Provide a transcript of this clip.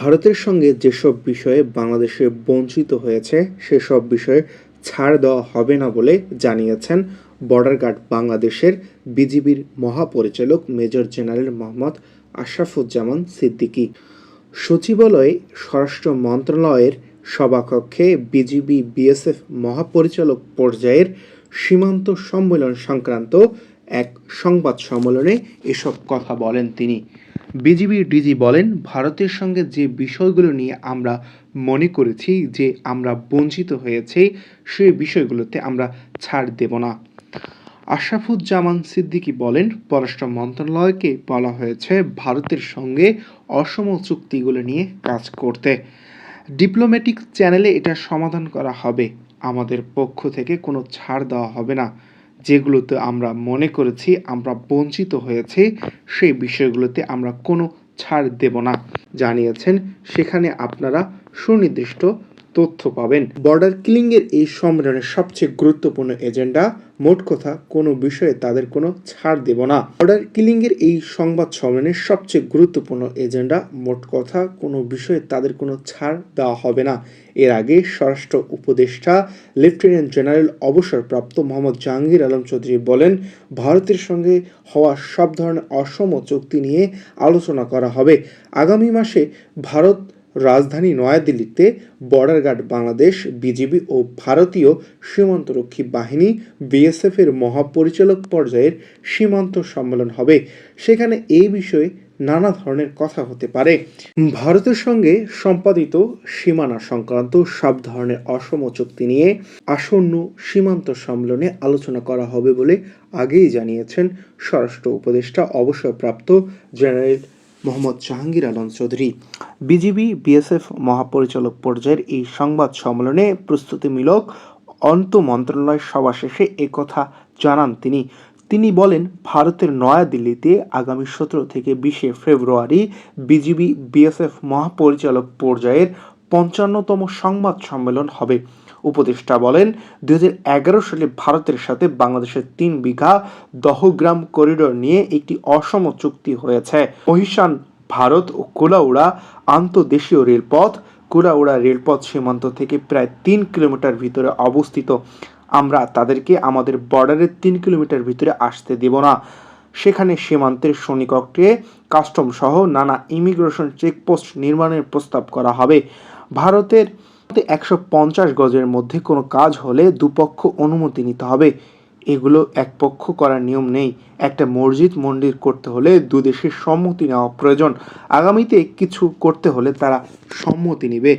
ভারতের সঙ্গে যেসব বিষয়ে বাংলাদেশে বঞ্চিত হয়েছে, সেসব বিষয়ে ছাড় দেওয়া হবে না বলে জানিয়েছেন বর্ডার গার্ড বাংলাদেশের বিজিবির মহাপরিচালক মেজর জেনারেল মোহাম্মদ আশরাফুজ্জামান সিদ্দিকী। সচিবালয়ে, স্বরাষ্ট্র মন্ত্রণালয়ের সভাকক্ষে বিজিবি বিএসএফ মহাপরিচালক পর্যায়ের সীমান্ত সম্মেলন সংক্রান্ত এক সংবাদ সম্মেলনে এসব কথা বলেন তিনি। বিজিবির ডিজি বলেন, ভারতের সঙ্গে যে বিষয়গুলো নিয়ে আমরা মনে করেছি যে আমরা বঞ্চিত হয়েছি সেই বিষয়গুলোতে আমরা ছাড় দেব না। আশরাফুজ্জামান সিদ্দিকী বলেন, পররাষ্ট্র মন্ত্রণালয়কে বলা হয়েছে, ভারতের সঙ্গে অসম চুক্তিগুলো নিয়ে কাজ করতে। ডিপ্লোম্যাটিক চ্যানেলে এটা সমাধান করা হবে। আমাদের পক্ষ থেকে কোনো ছাড় দেওয়া হবে না। যেগুলোতে আমরা মনে করেছি আমরা বঞ্চিত হয়েছি, সেই বিষয়গুলোতে আমরা কোনো ছাড় দেব না, জানিয়েছেন। সেখানে আপনারা সুনির্দিষ্ট তথ্য পাবেন। বর্ডার কিলিংয়ের এই সম্মেলনের সবচেয়ে গুরুত্বপূর্ণ এজেন্ডা, মোট কথা কোনো বিষয়ে তাদের কোনো ছাড় দেব না। বর্ডার কিলিংয়ের এই সংবাদ সম্মেলনের সবচেয়ে গুরুত্বপূর্ণ এজেন্ডা, মোট কথা কোনো বিষয়ে তাদের কোনো ছাড় দেওয়া হবে না। এর আগে স্বরাষ্ট্র উপদেষ্টা লেফটেন্যান্ট জেনারেল অবসরপ্রাপ্ত মোহাম্মদ জাহাঙ্গীর আলম চৌধুরী বলেন, ভারতের সঙ্গে হওয়া সব ধরনের অসম চুক্তি নিয়ে আলোচনা করা হবে। আগামী মাসে ভারত রাজধানী নয়াদিল্লিতে বর্ডার গার্ড বাংলাদেশ, বিজিবি ও ভারতীয় সীমান্তরক্ষী বাহিনী বিএসএফ এর মহাপরিচালক পর্যায়ের সীমান্ত সম্মেলন হবে। সেখানে এই বিষয়ে নানা ধরনের কথা হতে পারে। ভারতের সঙ্গে সম্পাদিত সীমানা সংক্রান্ত সব ধরনের অসম চুক্তি নিয়ে আসন্ন সীমান্ত সম্মেলনে আলোচনা করা হবে বলে আগেই জানিয়েছেন স্বরাষ্ট্র উপদেষ্টা অবসরপ্রাপ্ত general Mohammad Jahangir Alam Chowdhury. BGB, BSF মহাপরিচালক পর্যায়ের এই সংবাদ সম্মেলনে প্রস্তুতিমূলক অন্ত মন্ত্রণালয় সভা শেষে একথা জানান তিনি। তিনি বলেন, ভারতের নয়াদিল্লিতে আগামী সতেরো থেকে বিশে ফেব্রুয়ারি বিজিবি, বিএসএফ মহাপরিচালক পর্যায়ের পঞ্চান্নতম সংবাদ সম্মেলন হবে। উপদেষ্টা বলেন দুই হাজার এগারো সালে ভারতের সাথে বাংলাদেশের তিন বিঘা দহগ্রাম করিডোর নিয়ে একটি অসম চুক্তি হয়েছে। মহিশান ভারত ও কোলাউড়া আন্তদেশীয় রেলপথ। কোলাউড়া রেলপথ সীমান্ত থেকে প্রায় তিন কিলোমিটার ভিতরে অবস্থিত। আমরা তাদেরকে আমাদের বর্ডারের তিন কিলোমিটার ভিতরে আসতে দেব না। সেখানে সীমান্তের সনিকটে কাস্টম সহ নানা ইমিগ্রেশন চেকপোস্ট নির্মাণের প্রস্তাব করা হবে। ভারতের একশো পঞ্চাশ গজের মধ্যে কোনো কাজ হলে দুপক্ষ অনুমতি নিতে হবে। এগুলো এক পক্ষ করার নিয়ম নেই। একটা মসজিদ মন্দির করতে হলে দু দেশের সম্মতি নেওয়া প্রয়োজন। আগামীতে কিছু করতে হলে তারা সম্মতি নেবে।